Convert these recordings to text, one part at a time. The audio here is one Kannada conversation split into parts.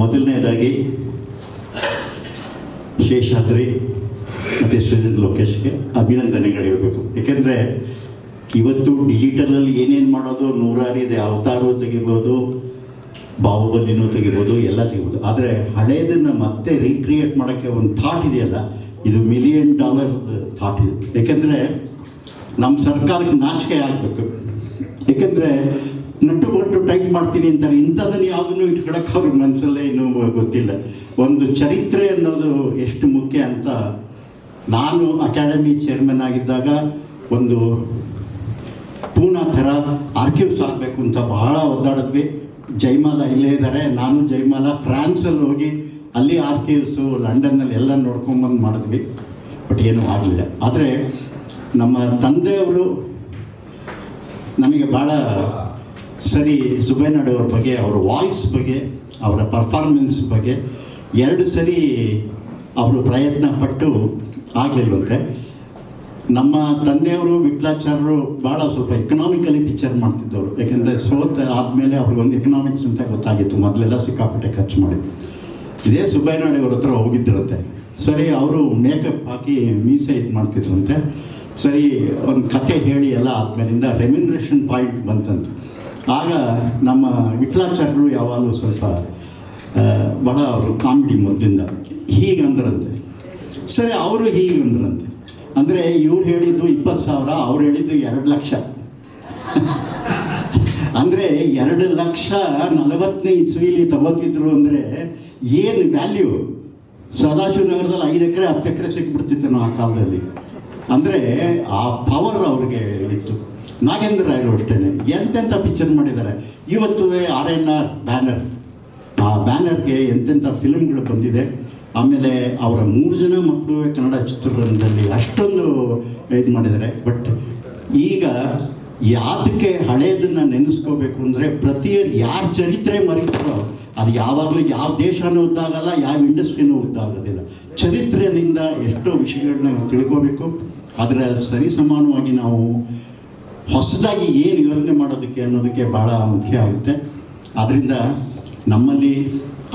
ಮೊದಲನೇದಾಗಿ ಶೇಷಾದ್ರಿ ಮತ್ತು ಶ್ರೀಧರ್ ಲೋಕೇಶ್ಗೆ ಅಭಿನಂದನೆಗಳಿರಬೇಕು. ಏಕೆಂದರೆ ಇವತ್ತು ಡಿಜಿಟಲಲ್ಲಿ ಏನೇನು ಮಾಡೋದು ನೂರಾರಿದೆ ಅವತಾರು ತೆಗಿಬೋದು, ಬಾಹುಬಲಿನೂ ತೆಗಿಬೋದು, ಎಲ್ಲ ತೆಗಿಬೋದು. ಆದರೆ ಹಳೆಯದನ್ನು ಮತ್ತೆ ರೀಕ್ರಿಯೇಟ್ ಮಾಡೋಕ್ಕೆ ಒಂದು ಥಾಟ್ ಇದೆಯಲ್ಲ, ಇದು ಮಿಲಿಯನ್ ಡಾಲರ್ ಥಾಟ್ ಇದೆ. ಏಕೆಂದರೆ ನಮ್ಮ ಸರ್ಕಾರಕ್ಕೆ ನಾಚಿಕೆ ಆಗಬೇಕು. ಏಕೆಂದರೆ ನಟ್ಟು ಬಟ್ಟು ಟೈಪ್ ಮಾಡ್ತೀನಿ ಅಂತಾರೆ. ಇಂಥದನ್ನು ಯಾವುದನ್ನು ಇಟ್ಕೊಳಕ್ಕೆ ಅವ್ರ ಮನಸ್ಸಲ್ಲೇ ಇನ್ನೂ ಗೊತ್ತಿಲ್ಲ. ಒಂದು ಚರಿತ್ರೆ ಅನ್ನೋದು ಎಷ್ಟು ಮುಖ್ಯ ಅಂತ ನಾನು ಅಕಾಡೆಮಿ ಚೇರ್ಮನ್ ಆಗಿದ್ದಾಗ ಒಂದು ಪೂನಾ ಥರ ಆರ್ಕ್ಯೂವ್ಸ್ ಆಗಬೇಕು ಅಂತ ಬಹಳ ಒದ್ದಾಡಿದ್ವಿ. ಜೈಮಾಲ ಇಲ್ಲೇ ಇದ್ದಾರೆ. ನಾನು ಜೈಮಾಲ ಫ್ರಾನ್ಸಲ್ಲಿ ಹೋಗಿ ಅಲ್ಲಿ ಆರ್ಕ್ಯೂವ್ಸು ಲಂಡನ್ನಲ್ಲಿ ಎಲ್ಲ ನೋಡ್ಕೊಂಬಂದು ಮಾಡಿದ್ವಿ. ಬಟ್ ಏನೂ ಆಗಲಿಲ್ಲ. ಆದರೆ ನಮ್ಮ ತಂದೆಯವರು ನಮಗೆ ಭಾಳ ಸರಿ, ಸುಬೇನಾಡು ಅವ್ರ ಬಗ್ಗೆ, ಅವರ ವಾಯ್ಸ್ ಬಗ್ಗೆ, ಅವರ ಪರ್ಫಾರ್ಮೆನ್ಸ್ ಬಗ್ಗೆ ಎರಡು ಸರಿ ಅವರು ಪ್ರಯತ್ನ ಪಟ್ಟು ಆಗಲಿಲ್ವಂತೆ. ನಮ್ಮ ತಂದೆಯವರು, ವಿಟ್ಲಾಚಾರ್ಯರು ಭಾಳ ಸ್ವಲ್ಪ ಎಕನಾಮಿಕಲಿ ಪಿಕ್ಚರ್ ಮಾಡ್ತಿದ್ದವರು. ಯಾಕೆಂದರೆ ಸೋತ ಆದಮೇಲೆ ಅವ್ರಿಗೊಂದು ಎಕನಾಮಿಕ್ಸ್ ಅಂತ ಗೊತ್ತಾಗಿತ್ತು. ಮೊದಲೆಲ್ಲ ಸಿಕ್ಕಾಪಟ್ಟೆ ಖರ್ಚು ಮಾಡಿ. ಇದೇ ಸುಬ್ಬಯ್ಯನಾಡಿ ಅವ್ರ ಹತ್ರ ಹೋಗಿದ್ದಿರುತ್ತೆ ಸರಿ, ಅವರು ಮೇಕಪ್ ಹಾಕಿ ಮೀಸೆ ಇದು ಮಾಡ್ತಿದ್ರಂತೆ. ಸರಿ, ಒಂದು ಕತೆ ಹೇಳಿ ಎಲ್ಲ ಆದಮೇಲಿಂದ ರೆಮ್ಯುನ್ರೇಷನ್ ಪಾಯಿಂಟ್ ಬಂತಂತೆ. ಆಗ ನಮ್ಮ ವಿಠಲಾಚಾರ್ಯರು ಯಾವಾಗಲೂ ಸ್ವಲ್ಪ ಬಹಳ ಅವರು ಕಾಮಿಡಿ ಮೊದಲಿಂದ. ಹೀಗಂದ್ರಂತೆ ಸರಿ, ಅವರು ಹೀಗಂದ್ರಂತೆ ಅಂದರೆ ಇವ್ರು ಹೇಳಿದ್ದು ಇಪ್ಪತ್ತು ಸಾವಿರ, ಅವ್ರು ಹೇಳಿದ್ದು ಎರಡು ಲಕ್ಷ. ಅಂದರೆ ಎರಡು ಲಕ್ಷ ನಲವತ್ತನೇ ಇಸ್ವಿಲಿ ತಗೋತಿದ್ರು ಅಂದರೆ ಏನು ವ್ಯಾಲ್ಯೂ ಸದಾಶಿವನಗರದಲ್ಲಿ ಐದು ಎಕರೆ, ಹತ್ತು ಎಕರೆ ಸಿಕ್ಬಿಡ್ತಿತ್ತು ಆ ಕಾಲದಲ್ಲಿ. ಅಂದರೆ ಆ ನಾಗೇಂದ್ರ ರಾಯರು ಅಷ್ಟೇ ಎಂತೆಂಥ ಪಿಕ್ಚರ್ ಮಾಡಿದ್ದಾರೆ? ಇವತ್ತು ಆರ್ ಎನ್ ಆರ್ ಬ್ಯಾನರ್ ಆ ಬ್ಯಾನರ್ಗೆ ಎಂತೆಂಥ ಫಿಲಮ್ಗಳು ಬಂದಿದೆ. ಆಮೇಲೆ ಅವರ ಮೂರು ಜನ ಮಕ್ಕಳು ಕನ್ನಡ ಚಿತ್ರರಂಗದಲ್ಲಿ ಅಷ್ಟೊಂದು ಇದು ಮಾಡಿದ್ದಾರೆ. ಬಟ್ ಈಗ ಯಾತಕ್ಕೆ ಹಳೆಯದನ್ನು ನೆನೆಸ್ಕೋಬೇಕು ಅಂದರೆ ಪ್ರತಿ ಯಾರ ಚರಿತ್ರೆ ಮರೀತಾರೋ ಅದು ಯಾವಾಗಲೂ ಯಾವ ದೇಶನೂ ಉದ್ದಾಗಲ್ಲ, ಯಾವ ಇಂಡಸ್ಟ್ರಿನೂ ಉದ್ದಾಗೋದಿಲ್ಲ. ಚರಿತ್ರೆಯಿಂದ ಎಷ್ಟೋ ವಿಷಯಗಳನ್ನ ತಿಳ್ಕೋಬೇಕು. ಅದರ ಸರಿಸಮಾನವಾಗಿ ನಾವು ಹೊಸದಾಗಿ ಏನು ಯೋಚನೆ ಮಾಡೋದಕ್ಕೆ ಅನ್ನೋದಕ್ಕೆ ಭಾಳ ಮುಖ್ಯ ಆಗುತ್ತೆ. ಆದ್ದರಿಂದ ನಮ್ಮಲ್ಲಿ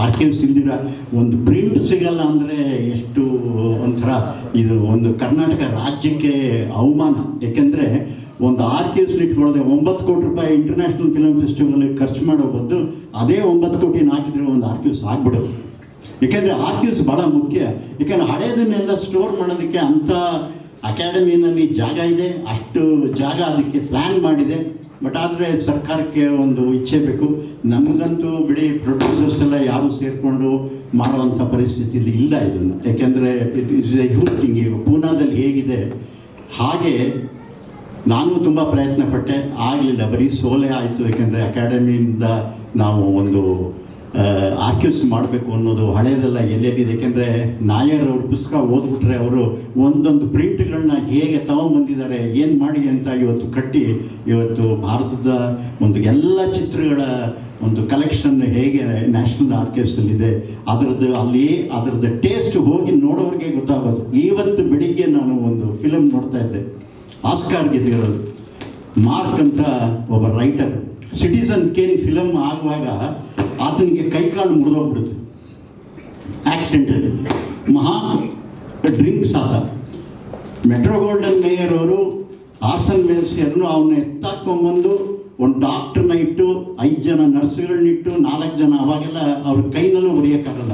ಆರ್ಕೈವ್ಸ್ ಇಲ್ದಿರ ಒಂದು ಪ್ರಿಂಟ್ ಸಿಗಲ್ಲ ಅಂದರೆ ಎಷ್ಟು ಒಂಥರ ಇದು ಒಂದು ಕರ್ನಾಟಕ ರಾಜ್ಯಕ್ಕೆ ಅವಮಾನ. ಏಕೆಂದರೆ ಒಂದು ಆರ್ಕೈವ್ಸ್ ಇಟ್ಕೊಳ್ಳೋದೆ ಒಂಬತ್ತು ಕೋಟಿ ರೂಪಾಯಿ ಇಂಟರ್ನ್ಯಾಷನಲ್ ಫಿಲಮ್ ಫೆಸ್ಟಿವಲ್ಗೆ ಖರ್ಚು ಮಾಡೋ ಬದಲು ಅದೇ ಒಂಬತ್ತು ಕೋಟಿನ ಹಾಕಿದರೆ ಒಂದು ಆರ್ಕೈವ್ಸ್ ಆಗ್ಬಿಡೋದು. ಏಕೆಂದರೆ ಆರ್ಕೈವ್ಸ್ ಭಾಳ ಮುಖ್ಯ. ಏಕೆಂದರೆ ಹಳೇದನ್ನೆಲ್ಲ ಸ್ಟೋರ್ ಮಾಡೋದಕ್ಕೆ ಅಂಥ ಅಕಾಡೆಮಿನಲ್ಲಿ ಜಾಗ ಇದೆ, ಅಷ್ಟು ಜಾಗ ಅದಕ್ಕೆ ಪ್ಲ್ಯಾನ್ ಮಾಡಿದೆ. ಬಟ್ ಆದರೆ ಸರ್ಕಾರಕ್ಕೆ ಒಂದು ಇಚ್ಛೆ ಬೇಕು. ನಮಗಂತೂ ಬಿಡಿ ಪ್ರೊಡ್ಯೂಸರ್ಸ್ ಎಲ್ಲ ಯಾರು ಸೇರಿಕೊಂಡು ಮಾಡುವಂಥ ಪರಿಸ್ಥಿತಿಯಲ್ಲಿ ಇಲ್ಲ ಇದನ್ನು. ಯಾಕೆಂದರೆ it is a huge thing ಈಗ ಪೂನಾದಲ್ಲಿ ಹೇಗಿದೆ. ಹಾಗೆ ನಾನು ತುಂಬ ಪ್ರಯತ್ನ ಪಟ್ಟೆ ಆಗಲಿಲ್ಲ. ಬರೀ ಸೋಲೆ ಆಯಿತು. ಯಾಕೆಂದರೆ ಅಕಾಡೆಮಿಯಿಂದ ನಾವು ಒಂದು ಆರ್ಕ್ಯೂಸ್ ಮಾಡಬೇಕು ಅನ್ನೋದು ಹಳೆಯದೆಲ್ಲ ಎಲ್ಲೆಲ್ಲಿದೆ ಯಾಕೆಂದರೆ ನಾಯರ್ ಅವ್ರ ಪುಸ್ತಕ ಓದ್ಬಿಟ್ರೆ ಅವರು ಒಂದೊಂದು ಪ್ರಿಂಟ್ಗಳನ್ನ ಹೇಗೆ ತಗೊಂಬಂದಿದ್ದಾರೆ ಏನು ಮಾಡಿ ಅಂತ ಇವತ್ತು ಕಟ್ಟಿ ಇವತ್ತು ಭಾರತದ ಒಂದು ಎಲ್ಲ ಚಿತ್ರಗಳ ಒಂದು ಕಲೆಕ್ಷನ್ ಹೇಗೆ ನ್ಯಾಷನಲ್ ಆರ್ಕೈವ್ಸಲ್ಲಿದೆ ಅದರದ್ದು ಅಲ್ಲಿ ಅದರದ್ದು ಟೇಸ್ಟ್ ಹೋಗಿ ನೋಡೋರಿಗೆ ಗೊತ್ತಾಗೋದು. ಇವತ್ತು ಬೆಳಿಗ್ಗೆ ನಾನು ಒಂದು ಫಿಲಮ್ ನೋಡ್ತಾ ಇದ್ದೆ ಆಸ್ಕಾರ್ ಗೆದ್ದಿರೋದು ಮಾರ್ಕ್ ಅಂತ ಒಬ್ಬ ರೈಟರ್ ಸಿಟಿಸನ್ ಕೇನ್ ಫಿಲಮ್ ಆಗುವಾಗ ಆತನಿಗೆ ಕೈಕಾಲು ಮುರಿದೋಗ್ಬಿಡುತ್ತೆ ಆಕ್ಸಿಡೆಂಟ್ ಮಹಾ ಡ್ರಿಂಕ್ಸ್ ಆತ ಮೆಟ್ರೋ ಗೋಲ್ಡನ್ ಮೇಯರ್ ಅವರು ಆರ್ಸನ್ ವೆಲ್ಸಿಯರ್ನು ಅವನ್ನ ಎತ್ತಾಕೊಂಬಂದು, ಒಂದು ಡಾಕ್ಟರ್ನ ಇಟ್ಟು, ಐದು ಜನ ನರ್ಸ್ಗಳನ್ನಿಟ್ಟು ನಾಲ್ಕು ಜನ ಅವಾಗೆಲ್ಲ ಅವ್ರ ಕೈನಲ್ಲೂ ಹೊರಿಯೋಕ್ಕಾಗಲ್ಲ